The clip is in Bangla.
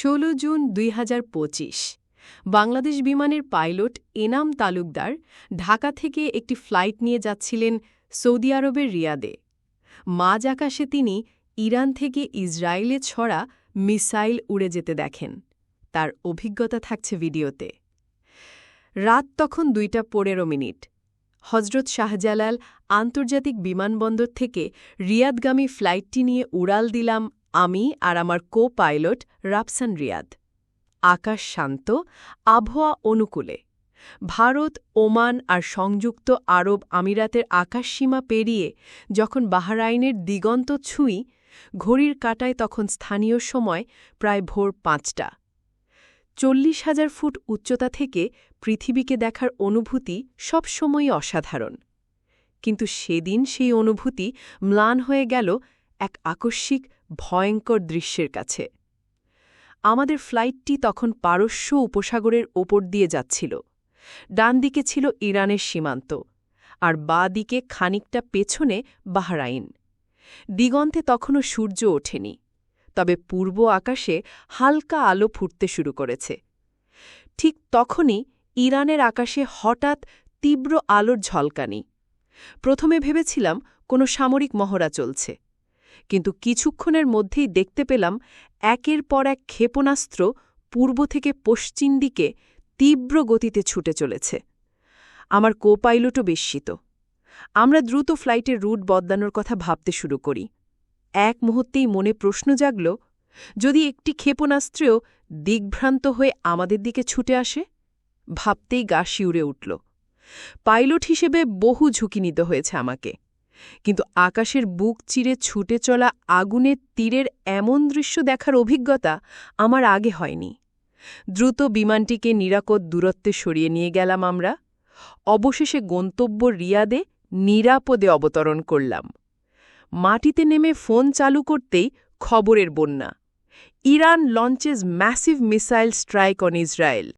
ষোলো জুন দুই হাজার পঁচিশ, বাংলাদেশ বিমানের পাইলট এনাম তালুকদার ঢাকা থেকে একটি ফ্লাইট নিয়ে যাচ্ছিলেন সৌদি আরবের রিয়াদে। মাঝ আকাশে তিনি ইরান থেকে ইসরায়েলে ছড়া মিসাইল উড়ে যেতে দেখেন। তার অভিজ্ঞতা থাকছে ভিডিওতে। রাত তখন দুইটা পনেরো মিনিট। হজরত শাহজালাল আন্তর্জাতিক বিমানবন্দর থেকে রিয়াদগামী ফ্লাইটটি নিয়ে উড়াল দিলাম আমি আর আমার কো পাইলট রাপসান রিয়াদ। আকাশ শান্ত, আবহাওয়া অনুকূলে। ভারত, ওমান আর সংযুক্ত আরব আমিরাতের আকাশসীমা পেরিয়ে যখন বাহরাইনের দিগন্ত ছুঁই, ঘড়ির কাটায় তখন স্থানীয় সময় প্রায় ভোর পাঁচটা। চল্লিশ হাজার ফুট উচ্চতা থেকে পৃথিবীকে দেখার অনুভূতি সবসময়ই অসাধারণ। কিন্তু সেদিন সেই অনুভূতি ম্লান হয়ে গেল এক আকস্মিক ভয়ঙ্কর দৃশ্যের কাছে। আমাদের ফ্লাইটটি তখন পারস্য উপসাগরের ওপর দিয়ে যাচ্ছিল। ডান দিকে ছিল ইরানের সীমান্ত, আর বা দিকে খানিকটা পেছনে বাহরাইন। দিগন্তে তখনও সূর্য ওঠেনি, তবে পূর্ব আকাশে হালকা আলো ফুটতে শুরু করেছে। ঠিক তখনই ইরানের আকাশে হঠাৎ তীব্র আলোর ঝলকানি। প্রথমে ভেবেছিলাম কোনো সামরিক মহড়া চলছে কিন্তু কিছুক্ষণের মধ্যেই দেখতে পেলাম একের পর এক ক্ষেপণাস্ত্র পূর্ব থেকে পশ্চিম দিকে তীব্র গতিতে ছুটে চলেছে। আমার কো পাইলটও বিস্মিত। আমরা দ্রুত ফ্লাইটের রুট বদলানোর কথা ভাবতে শুরু করি। এক মুহূর্তেই মনে প্রশ্ন জাগল, যদি একটি ক্ষেপণাস্ত্রেও দিগ্ভ্রান্ত হয়ে আমাদের দিকে ছুটে আসে? ভাবতেই গা শিউরে উঠল। পাইলট হিসেবে বহু ঝুঁকি নিতে হয়েছে আমাকে। কিন্তু আকাশের বুক চিরে ছুটে চলা আগুনের তীরের এমন দৃশ্য দেখার অভিজ্ঞতা আমার আগে হয়নি। দ্রুত বিমানটিকে নিরাপদ দূরত্বে সরিয়ে নিয়ে গেলাম আমরা। অবশেষে গন্তব্য রিয়াদে নিরাপদে অবতরণ করলাম। মাটিতে নেমে ফোন চালু করতেই খবরের বন্যা। Iran launches massive missile strike on Israel.